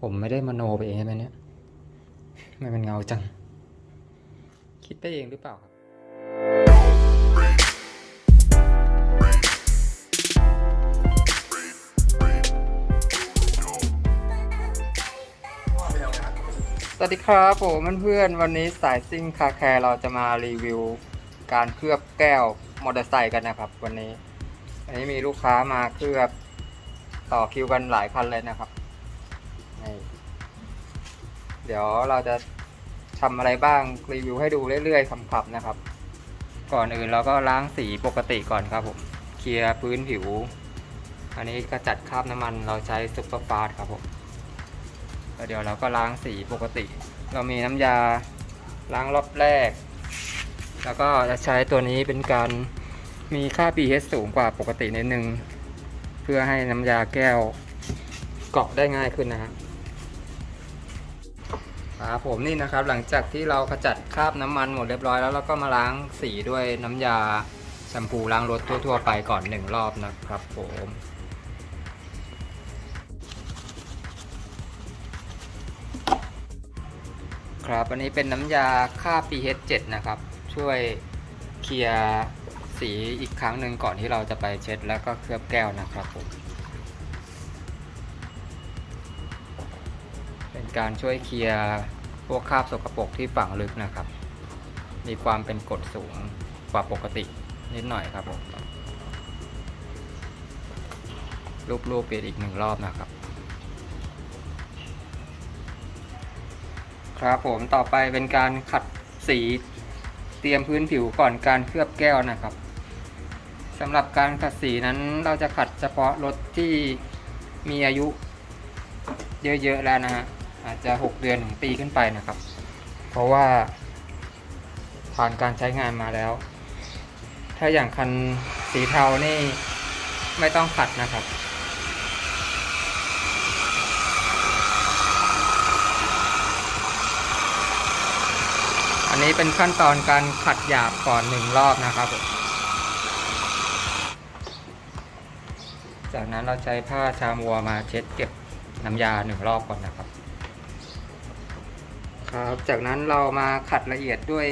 ผมไม่ได้มโนไปเองใช่ไหมเนี่ยไม่เป็นเงาจัง คิดไปเองหรือเปล่าครับสวัสดีครับผมเพื่อนๆวันนี้สายซิ่งคาแคร์เราจะมารีวิว การเคลือบแก้วมอเตอร์ไซค์กันนะครับ วันนี้ อันนี้มีลูกค้ามาเคลือบ ต่อคิวกันหลายคันเลยนะครับนี่เดี๋ยวเราจะทำอะไรบ้าง รีวิวให้ดูเรื่อยๆขำๆนะครับ ก่อนอื่นเราก็ล้างสีปกติก่อนครับผม เคลียร์พื้นผิว อันนี้กระจัดคราบน้ำมันเราใช้ซุปเปอร์ฟาสครับผมแล้วเดี๋ยวเราก็ล้างสีปกติ เรามีน้ำยาล้างรอบแรก แล้วก็จะใช้ตัวนี้เป็นการมีค่า pH สูงกว่าปกตินิดนึง เพื่อให้น้ำยาแก้วเกาะได้ง่ายขึ้นนะฮะครับผมนี่นะครับหลังจากที่เราขจัดคราบน้ำมันหมดเรียบร้อยแล้วเราก็มาล้างสีด้วยน้ำยาแชมพูล้างรถทั่ว ๆ ไปก่อนหนึ่งรอบนะครับผมครับอันนี้เป็นน้ำยาค่า pH 7 นะครับ ช่วยเคลียร์ สีอีกครั้งหนึ่งก่อนที่เราจะไปเช็ดแล้วก็เคลือบแก้วนะครับผม เป็นการช่วยเคลียร์พวกคราบสกปรกที่ฝังลึกนะครับ มีความเป็นกรดสูงกว่าปกตินิดหน่อยครับผมรูปๆเปลี่ยนอีกหนึ่งรอบนะครับ ครับผมต่อไปเป็นการขัดสี เตรียมพื้นผิวก่อนการเคลือบแก้วนะครับสำหรับการขัดสีนั้นเราจะขัดเฉพาะรถที่มีอายุเยอะๆแล้วนะฮะอาจจะ 6 เดือนถึงปีขึ้นไปนะครับ เพราะว่าผ่านการใช้งานมาแล้ว ถ้าอย่างคันสีเทานี่ไม่ต้องขัดนะครับ อันนี้เป็นขั้นตอนการขัดหยาบก่อนหนึ่งรอบนะครับผมจากนั้นเราใช้ผ้าชามัวมาเช็ดเก็บน้ำยาหนึ่งรอบก่อนนะครับ ครับ จากนั้นเรามาขัดละเอียดด้วย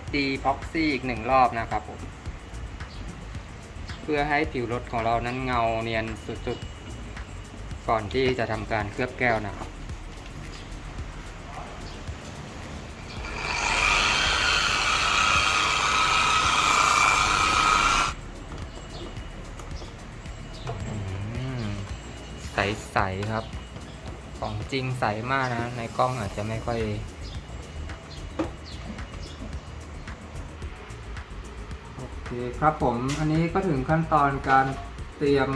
HD Proxy อีกหนึ่งรอบนะครับผม เพื่อให้ผิวรถของเรานั้นเงาเนียนสุดๆ ก่อนที่จะทำการเคลือบแก้วนะครับ สครับ ของจริงใสมากนะ ในกล้องอาจจะไม่ค่อยโอเคครับผมอันนี้ก็ถึงขั้นตอนการเตรียม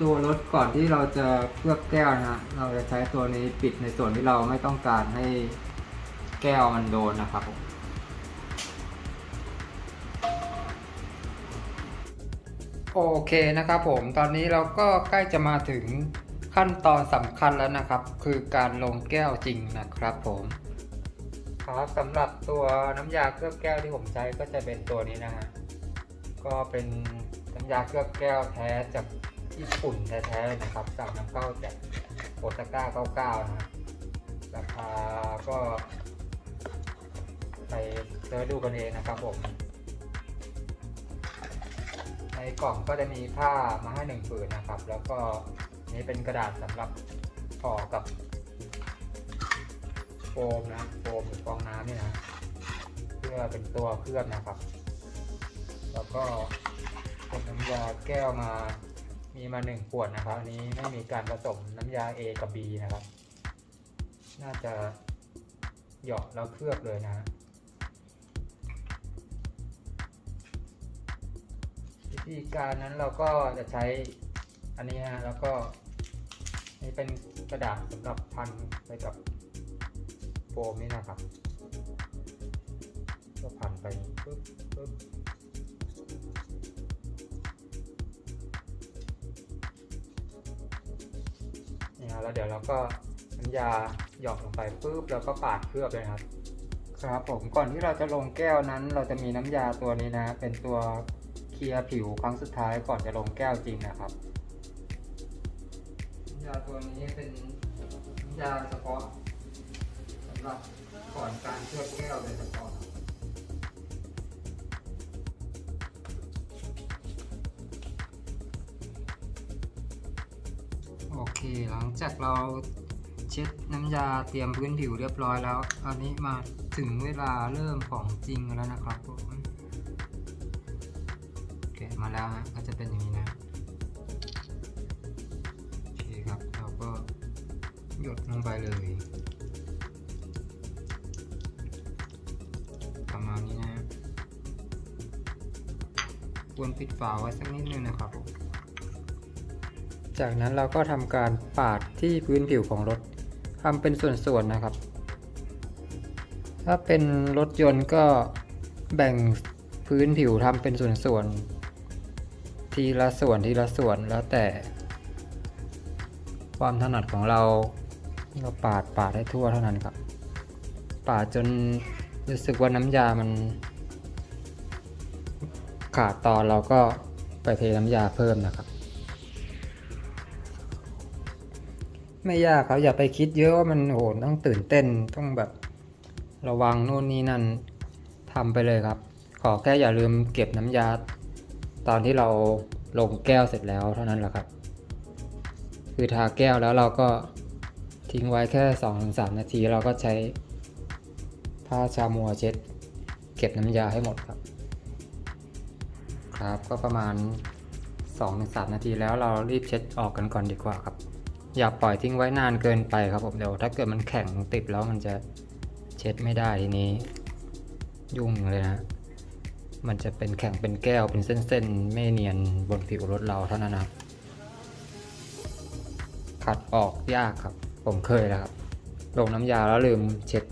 ตัวรถก่อนที่เราจะเคลือบแก้วนะฮะเราจะใช้ตัวนี้ปิดในส่วนที่เราไม่ต้องการให้แก้วมันโดนนะครับผม โอเคนะครับผมตอนนี้เราก็ใกล้จะมาถึงขั้นตอนสำคัญแล้วนะครับ คือการลงแก้วจริงนะครับผมครับสำหรับตัวน้ำยาเคลือบแก้วที่ผมใช้ก็จะเป็นตัวนี้นะฮะก็เป็นน้ำยาเคลือบแก้วแท้จากญี่ปุ่นแท้ๆนะครับสั่งนำเข้าจากโอซาก้า99นะฮะราคาก็ไปเซิร์ชดูกันเองนะครับผม กล่องก็จะมีผ้ามาให้หนึ่งผืนนะครับ แล้วก็นี่เป็นกระดาษสำหรับห่อกับโฟมนะโฟมหรือฟองน้ำนี่นะเพื่อเป็นตัวเคลือบนะครับ แล้วก็เป็นน้ำยาแก้วมามีมาหนึ่งขวดนะครับ อันนี้ไม่มีการผสมน้ำยา A กับ B นะครับ น่าจะเหยาะแล้วเคลือบเลยนะ วิธีการนั้นเราก็จะใช้อันนี้ฮะแล้วก็นี่เป็นกระดาษสำหรับพันไปกับโฟมนี่นะครับ ก็พันไปปึ๊บปึ๊บนี่ฮะแล้วเดี๋ยวเราก็น้ำยาหยอกลงไปปึ๊บแล้วก็ปาดเคลือบเลยครับ ครับผมก่อนที่เราจะลงแก้วนั้น เราจะมีน้ำยาตัวนี้นะ เป็นตัว เคลียร์ผิวครั้งสุดท้ายก่อนจะลงแก้วจริงนะครับำยาตัวนี้เป็นน้ำยาเฉพาะสำหรับก่อนการเคลือบแก้วโดยเฉพาะโอเค หลังจากเราเช็ดน้ำยาเตรียมพื้นผิวเรียบร้อยแล้ว อันนี้มาถึงเวลาเริ่มของจริงแล้วนะครับผม มาแล้วฮะก็จะเป็นอย่างนี้นะโอเคครับเราก็หยดลงไปเลย ประมาณนี้นะควรปิดฝาไว้สักนิดนึงนะครับผมจากนั้นเราก็ทำการปาดที่พื้นผิวของรถทำเป็นส่วนๆนะครับ ถ้าเป็นรถยนต์ก็แบ่งพื้นผิวทำเป็นส่วนๆ ทีละส่วนทีละส่วนแล้วแต่ ความถนัดของเราเราปาดปาดให้ทั่วเท่านั้นครับ ปาดจนรู้สึกว่าน้ำยามัน ขาดตอนเราก็ไปเทน้ำยาเพิ่มนะครับ ไม่ยากครับอย่าไปคิดเยอะว่ามันโหต้องตื่นเต้นต้องแบบระวังโน่นนี่นั่นทำไปเลยครับ ขอแค่อย่าลืมเก็บน้ำยา ตอนที่เราลงแก้วเสร็จแล้วเท่านั้นแหละครับ คือทาแก้วแล้วเราก็ทิ้งไว้แค่ 2-3 นาทีเราก็ใช้ผ้าชามัวเช็ด เก็บน้ำยาให้หมดครับ ครับก็ประมาณ 2-3 นาทีแล้วเรารีบเช็ดออกกันก่อนดีกว่าครับ อย่าปล่อยทิ้งไว้นานเกินไปครับผมเดี๋ยวถ้าเกิดมันแข็งติดแล้วมันจะเช็ดไม่ได้ทีนี้ ยุ่งเลยนะ มันจะเป็นแข็งเป็นแก้วเป็นเส้นๆ ไม่เนียนบนผิวรถเราเท่านั้นนะครับขัดออกยากครับ ผมเคยแล้วครับ ลงน้ำยาแล้วลืมเช็ด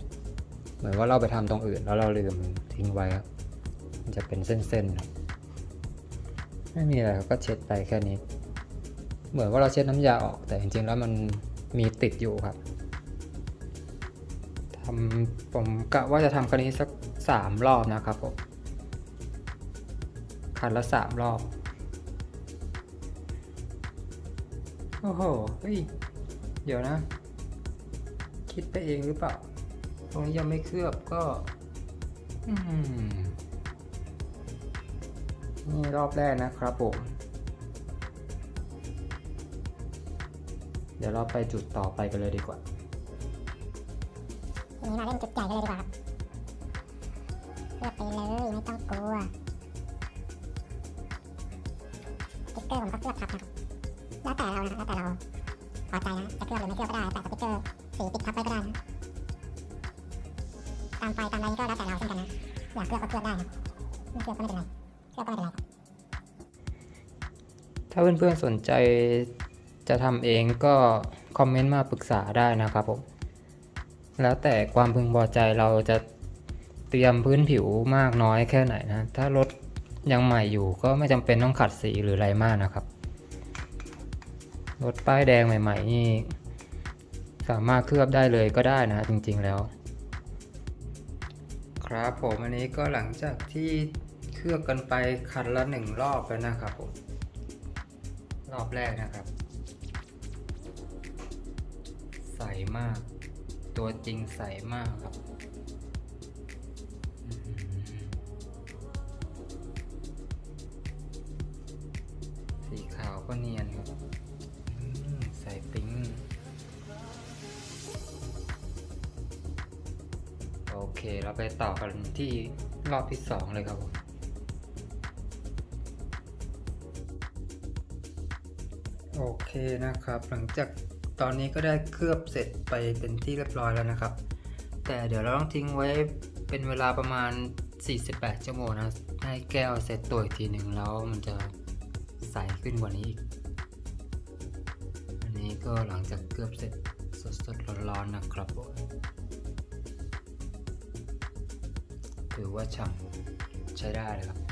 เหมือนว่าเราไปทำตรงอื่นแล้วเราลืมทิ้งไว้ครับ มันจะเป็นเส้นๆ ไม่มีอะไรก็เช็ดไปแค่นี้ เหมือนว่าเราเช็ดน้ำยาออก แต่จริงๆแล้วมันมีติดอยู่ครับทำผมกะว่าจะทำคันนี้สักสามรอบนะครับผม คันละสามรอบ โอ้โห เฮ้ย เดี๋ยวนะ คิดไปเองหรือเปล่า ตรงนี้ยังไม่เคลือบก็อนี่รอบแรกนะครับผม เดี๋ยวเราไปจุดต่อไปกันเลยดีกว่าทีนี้มาเล่นจุดใหญ่กันเลยดีกว่าครับเลือกไปเลยไม่ต้องกลัว สติ๊กเกอร์ผมก็เคลือบทับนะครับแล้วแต่เรานะแล้วแต่เราพอใจนะจะเคลือบหรือไม่เคลือบก็ได้แต่สติ๊กเกอร์สีติดทับไว้ก็ได้นะตามไฟตามอะไรก็แล้วแต่เราเช่นกันนะอยากเคลือบก็เคลือบได้นะไม่เคลือบก็ไม่เป็นไรเคลือบก็ไม่เป็นไรครับถ้าเพื่อนๆสนใจจะทำเองก็คอมเมนต์มาปรึกษาได้นะครับผมแล้วแต่ความพึงพอใจเราจะเตรียมพื้นผิวมากน้อยแค่ไหนนะ ถ้ารถ ยังใหม่อยู่ก็ไม่จำเป็นต้องขัดสีหรืออะไรมากนะครับ รถป้ายแดงใหม่ ๆ นี่ สามารถเคลือบได้เลยก็ได้นะจริงๆแล้ว ครับผมอันนี้ก็หลังจากที่เคลือบกันไปคันละหนึ่งรอบแล้วนะครับผมรอบแรกนะครับ ใสมาก ตัวจริงใสมากครับ ก็เนียนครับใส่ปิ๊งโอเคเราไปต่อกันที่รอบที่สองเลยครับผมโอเคนะครับ หลังจากตอนนี้ก็ได้เคลือบเสร็จไปเป็นที่เรียบร้อยแล้วนะครับ แต่เดี๋ยวเราต้องทิ้งไว้เป็นเวลาประมาณ 48 ชั่วโมงนะ ให้แก้วเสร็จตัวอีกทีหนึ่งแล้วมันจะ ใสขึ้นกว่านี้อีก อันนี้ก็หลังจากเกลือบเสร็จสดๆร้อนๆนะครับผมถือว่าฉ่ำใช้ได้เลยครับ